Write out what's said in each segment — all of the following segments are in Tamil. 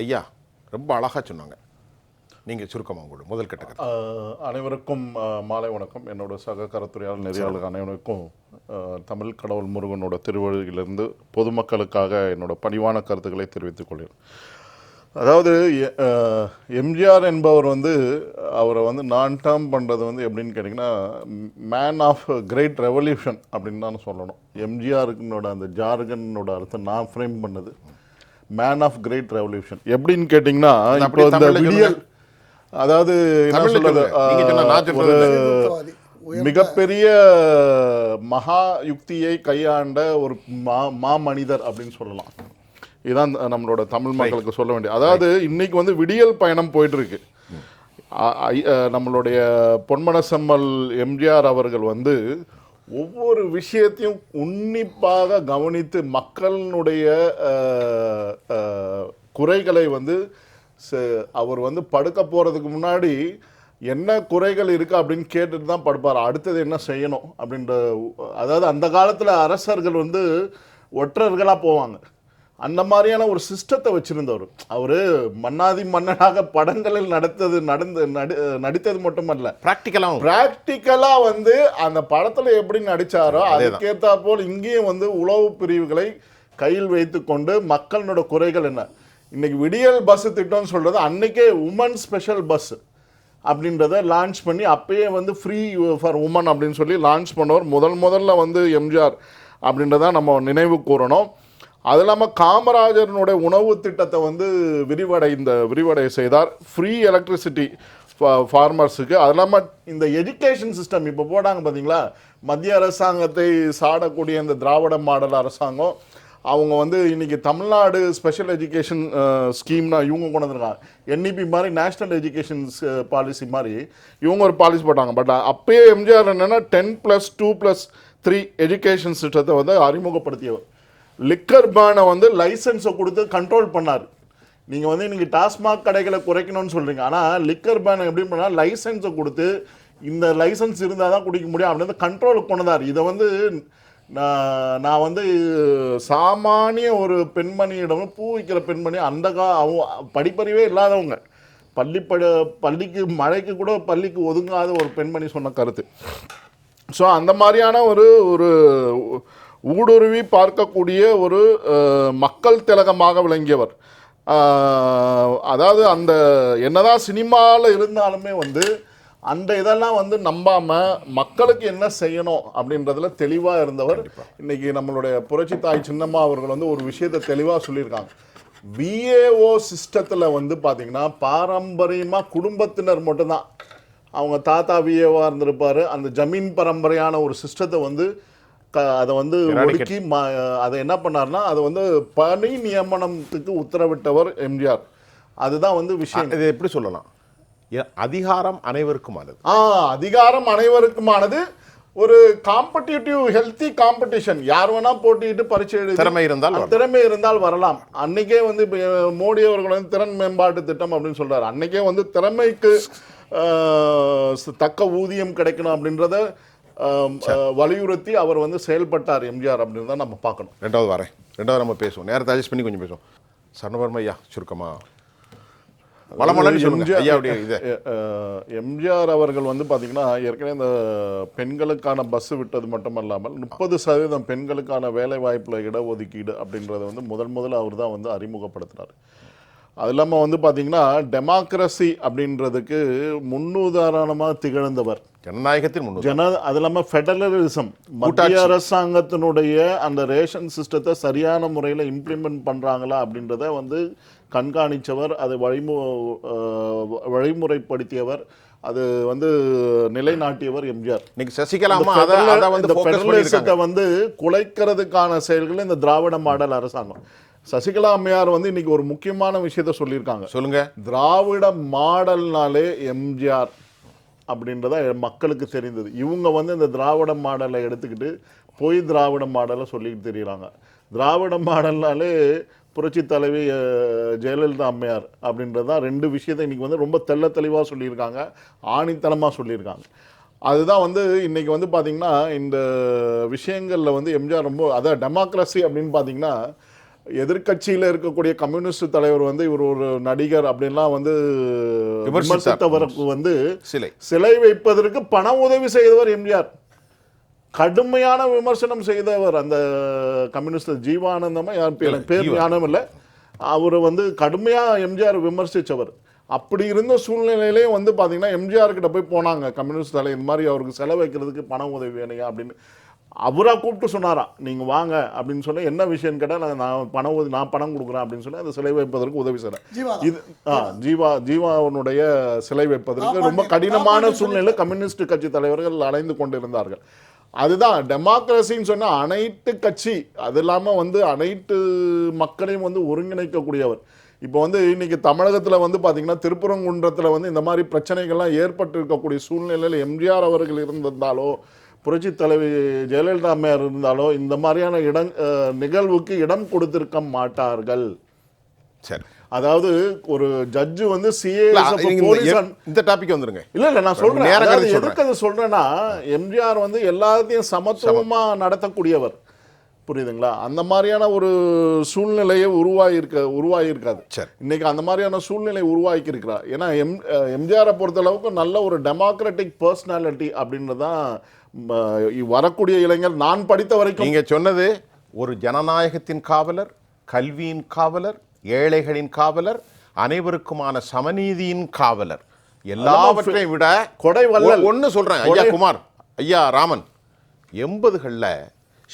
ஐயா ரொம்ப அழகாக சொன்னாங்க. நீங்கள் சுருக்கமாக உங்களோட முதல் கட்ட அனைவருக்கும் மாலை வணக்கம். என்னோட சக கரத்துறையாளர் நெறியாளர் அனைவருக்கும் தமிழ் கடவுள் முருகனோட திருவழியிலிருந்து பொதுமக்களுக்காக என்னோட பணிவான கருத்துக்களை தெரிவித்துக் கொள்கிறேன். அதாவது எம்ஜிஆர் என்பவர் வந்து அவரை வந்து நான் டேர்ம் பண்ணுறது வந்து எப்படின்னு கேட்டிங்கன்னா மேன் ஆஃப் கிரேட் ரெவல்யூஷன் அப்படின்னு தான் சொல்லணும். எம்ஜிஆருக்குனோட அந்த ஜார்கனோட அர்த்தம் நான் ஃப்ரேம் பண்ணது. மேன் ஆஃப் கிரேட் ரெவல்யூஷன் எப்படின்னு கேட்டிங்கன்னா இப்போ இந்த விடியல் அதாவது என்ன சொல்றது மிகப்பெரிய மகா யுக்தியை கையாண்ட ஒரு மா மாமனிதர் அப்படின்னு சொல்லலாம். இதுதான் நம்மளோட தமிழ் மக்களுக்கு சொல்ல வேண்டிய அதாவது இன்னைக்கு வந்து விடியல் பயணம் போயிட்டு இருக்கு நம்மளுடைய பொன்மனசெம்மல் எம்ஜிஆர் அவர்கள் வந்து ஒவ்வொரு விஷயத்தையும் உன்னிப்பாக கவனித்து மக்களினுடைய குறைகளை வந்து ச- அவர் வந்து படுக்க போகிறதுக்கு முன்னாடி என்ன குறைகள் இருக்குது அப்படின்னு கேட்டுட்டு தான் படுப்பார். அடுத்தது என்ன செய்யணும் அப்படின்ற அதாவது அந்த காலத்தில் அரசர்கள் வந்து ஒற்றர்களாக போவாங்க. அந்த மாதிரியான ஒரு சிஸ்டத்தை வச்சிருந்தவர். அவர் மன்னாதி மன்னனாக படங்களில் நடத்தது நடந்து நடி நடித்தது மட்டுமல்ல. ப்ராக்டிக்கலாகவும் பிராக்டிக்கலா வந்து அந்த படத்துல எப்படி நடிச்சாரோ அதுக்கேத்தா போல் இங்கேயும் வந்து உளவு பிரிவுகளை கையில் வைத்துக்கொண்டு மக்களோட குறைகள் என்ன? இன்னைக்கு விடியல் பஸ் திட்டம்னு சொல்றது அன்னைக்கே உமன் ஸ்பெஷல் பஸ் அப்படின்றத லான்ச் பண்ணி அப்பயே வந்து ஃப்ரீ ஃபார் உமன் அப்படின்னு சொல்லி லான்ச் பண்ணவர் முதல் முதல்ல வந்து எம்ஜிஆர் அப்படின்றத நம்ம நினைவு கூறணும். அது இல்லாமல் காமராஜரனுடைய உணவு திட்டத்தை வந்து விரிவடை இந்த விரிவடை செய்தார். ஃப்ரீ எலக்ட்ரிசிட்டி ஃபார்மர்ஸுக்கு அது இல்லாமல் இந்த எஜுகேஷன் சிஸ்டம் இப்போ போடாங்க பார்த்தீங்களா மத்திய அரசாங்கத்தை சாடக்கூடிய இந்த திராவிட மாடல் அரசாங்கம் அவங்க வந்து இன்றைக்கி தமிழ்நாடு ஸ்பெஷல் எஜுகேஷன் ஸ்கீம்னா இவங்க கொண்டு வந்திருக்காங்க. என்இபி மாதிரி நேஷ்னல் எஜுகேஷன் பாலிசி மாதிரி இவங்க ஒரு பாலிசி போட்டாங்க. பட் அப்பயே எம்ஜிஆர் என்னென்னா ten plus two plus three education சிஸ்டத்தை வந்து அறிமுகப்படுத்தியவர். லிக்கர் பேனை வந்து லைசன்ஸை கொடுத்து கண்ட்ரோல் பண்ணார். நீங்கள் வந்து நீங்கள் டாஸ்மாக் கடைகளை குறைக்கணும்னு சொல்கிறீங்க ஆனால் லிக்கர் பேனை எப்படி பண்ணால் லைசன்ஸை கொடுத்து இந்த லைசன்ஸ் இருந்தால் தான் குடிக்க முடியும். அப்படின்னு கண்ட்ரோலுக்கு கொண்டதார். இதை வந்து நான் நான் வந்து சாமானிய ஒரு பெண்மணியிடம் பூ வைக்கிற பெண்மணி அந்த கா அவங்க படிப்பறிவே இல்லாதவங்க. பள்ளி பட பள்ளிக்கு மழைக்கு கூட பள்ளிக்கு ஒதுங்காத ஒரு பெண்மணி சொன்ன கருத்து. ஸோ அந்த மாதிரியான ஒரு ஒரு ஊடுருவி பார்க்கக்கூடிய ஒரு மக்கள் திலகமாக விளங்கியவர். அதாவது அந்த என்னதான் சினிமாவில் இருந்தாலுமே வந்து அந்த இதெல்லாம் வந்து நம்பாம மக்களுக்கு என்ன செய்யணும் அப்படின்றதுல தெளிவா இருந்தவர். இன்னைக்கு நம்மளுடைய புரட்சி தாய் சின்னம்மா அவர்கள் வந்து ஒரு விஷயத்தை தெளிவா சொல்லியிருக்காங்க. விஏஓ சிஸ்டத்துல வந்து பாத்தீங்கன்னா பாரம்பரியமா குடும்பத்தினர் மட்டும்தான். அவங்க தாத்தா விஏவா இருந்திருப்பாரு. அந்த ஜமீன் பரம்பரையான ஒரு சிஸ்டத்தை வந்து க அதை வந்து ஒடுக்கி ம அதை என்ன பண்ணார்னா அதை வந்து பணி நியமனத்துக்கு உத்தரவிட்டவர் எம்ஜிஆர். அதுதான் வந்து விஷயம். இதை எப்படி சொல்லலாம்? அதிகாரம் அனைவருக்குமானது. ஆ அதிகாரம் அனைவருக்குமானது. ஒரு காம்படிட்டிவ் ஹெல்த்தி காம்படிஷன் யார் வேணா போட்டிட்டு பரீட்சை எழுதி திறமை இருந்தால். திறமை இருந்தால் வரலாம். அன்னைக்கே வந்து மோடி அவர்கள் வந்து திறன் மேம்பாட்டு திட்டம் அப்படின்னு சொல்றாரு. அன்னைக்கே வந்து திறமைக்கு தக்க ஊதியம் கிடைக்கணும் அப்படின்றத வலியுறுத்தி அவர் வந்து செயல்பட்டார் எம்ஜிஆர் அப்படின்னு தான் நம்ம பார்க்கணும். ரெண்டாவது வரேன். ரெண்டாவது நம்ம பேசுவோம். நேரத்தை அட்ஜஸ்ட் பண்ணி கொஞ்சம் பேசுவோம். சரணவர்ம ஐயா சுருக்கமா? வளமலன்னு சொல்லுங்க எம்ஜிஆர் அவர்கள் வந்து பார்த்தீங்கன்னா ஏற்கனவே இந்த பெண்களுக்கான பஸ் விட்டது மட்டுமல்லாமல் முப்பது சதவீதம் பெண்களுக்கான வேலை வாய்ப்பில் இடஒதுக்கீடு அப்படின்றத வந்து முதல் முதல்ல அவர் தான் வந்து அறிமுகப்படுத்தினார். அது இல்லாமல் வந்து பார்த்தீங்கன்னா டெமோக்ரஸி அப்படின்றதுக்கு முன்னுதாரணமாக திகழ்ந்தவர் ஜனநாயகத்தின் முன்னு ஜன அது இல்லாமல் ஃபெடரலிசம் மத்திய அரசாங்கத்தினுடைய அந்த ரேஷன் சிஸ்டத்தை சரியான முறையில் இம்ப்ளிமெண்ட் பண்ணுறாங்களா அப்படின்றத வந்து கண்காணித்தவர் அதை வழிமு வழிமுறைப்படுத்தியவர் அது வந்து நிலைநாட்டியவர் எம்ஜிஆர். இன்னைக்கு சசிகலா federalism-த்தை வந்து குலைக்கிறதுக்கான செயல்கள் இந்த திராவிட மாடல் அரசாங்கம். சசிகலா அம்மையார் வந்து இன்னைக்கு ஒரு முக்கியமான விஷயத்த சொல்லியிருக்காங்க. சொல்லுங்க. திராவிட மாடல்னாலே எம்ஜிஆர். அப்படின்றத மக்களுக்கு தெரிந்தது. இவங்க வந்து இந்த திராவிட மாடலை எடுத்துக்கிட்டு பொய் திராவிட மாடலை சொல்லிட்டு தெரியுறாங்க. திராவிட மாடல்னாலே புரட்சி தலைவி ஜெயலலிதா அம்மையார் அப்படின்றது தான் ரெண்டு விஷயத்தை இன்னைக்கு வந்து ரொம்ப தெள்ள தெளிவாக சொல்லியிருக்காங்க ஆணித்தனமாக சொல்லியிருக்காங்க. அதுதான் வந்து இன்றைக்கி வந்து பார்த்திங்கன்னா இந்த விஷயங்களில் வந்து எம்ஜிஆர் ரொம்ப அதான் டெமோக்ரஸி அப்படின்னு பார்த்தீங்கன்னா எதிர்க்கட்சியில இருக்கக்கூடிய கம்யூனிஸ்ட் தலைவர் வந்து இவர் ஒரு நடிகர் அப்படின்லாம் வந்து. விமர்சித்தவருக்கு வந்து சிலை. சிலை வைப்பதற்கு பண உதவி செய்தவர் எம்ஜிஆர். கடுமையான விமர்சனம் செய்தவர் அந்த கம்யூனிஸ்ட் ஜீவானந்தமா யார் பேர். ஞானம் இல்லை. அவர் வந்து கடுமையா எம்ஜிஆர் விமர்சிச்சவர். அப்படி இருந்த சூழ்நிலையிலே வந்து பாத்தீங்கன்னா எம்ஜிஆர் கிட்ட போய் போனாங்க கம்யூனிஸ்ட் தலை இந்த மாதிரி அவருக்கு செலவு வைக்கிறதுக்கு பண உதவி வேணுங்க அப்படின்னு. அவரா கூப்பிட்டு சொன்னாராம் நீங்க வாங்க அப்படின்னு சொல்லி என்ன விஷயம்னு கேட்டா நான் நான் பண உதவி நான் பணம் கொடுக்குறேன் அப்படின்னு சொல்லி அந்த சிலை வைப்பதற்கு உதவி செய்றேன் ஜீவா இது ஆ ஜீவா ஜீவாவுடைய சிலை வைப்பதற்கு ரொம்ப கடினமான சூழ்நிலை கம்யூனிஸ்ட் கட்சி தலைவர்கள் அடைந்து கொண்டிருந்தார்கள். அதுதான் டெமோக்ரஸின்னு சொன்னா அனைத்து கட்சி அது இல்லாம வந்து அனைத்து மக்களையும் வந்து ஒருங்கிணைக்கக்கூடியவர். இப்போ வந்து இன்னைக்கு தமிழகத்துல வந்து பாத்தீங்கன்னா திருப்பரங்குன்றத்துல வந்து இந்த மாதிரி பிரச்சனைகள்லாம் ஏற்பட்டு இருக்கக்கூடிய சூழ்நிலையில் எம்ஜிஆர் அவர்கள் இருந்திருந்தாலோ புரட்சி தலைவி ஜெயலலிதா அம்மையார் இருந்தாலோ இந்த மாதிரியான இடம் நிகழ்வுக்கு இடம் கொடுத்திருக்க மாட்டார்கள். சரி. அதாவது ஒரு ஜட்ஜு வந்து போலீஸ் இந்த- டாபிக் வந்துருங்க. இல்ல இல்ல நான் சொல்றேன். எதுக்கு அதை சொல்றேன்னா எம்ஜிஆர் வந்து எல்லாத்தையும் சமத்துவமா நடத்தக்கூடியவர். புரியுதுங்களா? அந்த மாதிரியான ஒரு சூழ்நிலையை உருவாகியிருக்க உருவாகியிருக்காது. சரி. இன்னைக்கு அந்த மாதிரியான சூழ்நிலை உருவாக்கி இருக்கிறா ஏன்னா எம் எம்ஜிஆரை பொறுத்த அளவுக்கு நல்ல ஒரு டெமோக்ராட்டிக் பர்சனாலிட்டி அப்படின்றதான் ம, வரக்கூடிய இளைஞர் நான் படித்த வரைக்கும் நீங்க சொன்னது ஒரு ஜனநாயகத்தின் காவலர் கல்வியின் காவலர் ஏழைகளின் காவலர் அனைவருக்குமான சமநீதியின் காவலர். எல்லாவற்றையும் விட கொடை வள்ளல். ஒ- ஒண்ணு சொல்றேன் ஐயா குமார் ஐயா ராமன். எண்பதுகளில்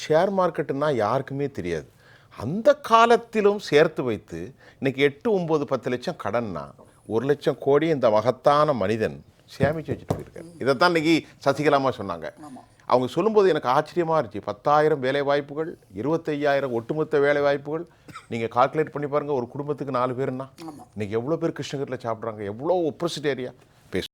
ஷேர் மார்க்கெட்டுன்னா யாருக்குமே தெரியாது. அந்த காலத்திலும் சேர்த்து வைத்து இன்னைக்கு எட்டு ஒன்பது பத்து லட்சம் கடன்னா ஒரு லட்சம் கோடி இந்த மகத்தான மனிதன் சேமிச்சு வச்சுட்டு போயிருக்காரு. இதைத்தான் இன்னைக்கு சசிகலாமா சொன்னாங்க. அவங்க சொல்லும்போது எனக்கு ஆச்சரியமா இருந்துச்சு. பத்தாயிரம் வேலை வாய்ப்புகள் இருபத்தையாயிரம் ஒட்டுமொத்த வேலை வாய்ப்புகள் நீங்க கால்குலேட் பண்ணி பாருங்க ஒரு குடும்பத்துக்கு நாலு பேருன்னா. இன்னைக்கு எவ்வளோ பேர் கிருஷ்ணகிரியில் சாப்பிட்றாங்க? எவ்வளோ ஒப்போசிட் ஏரியா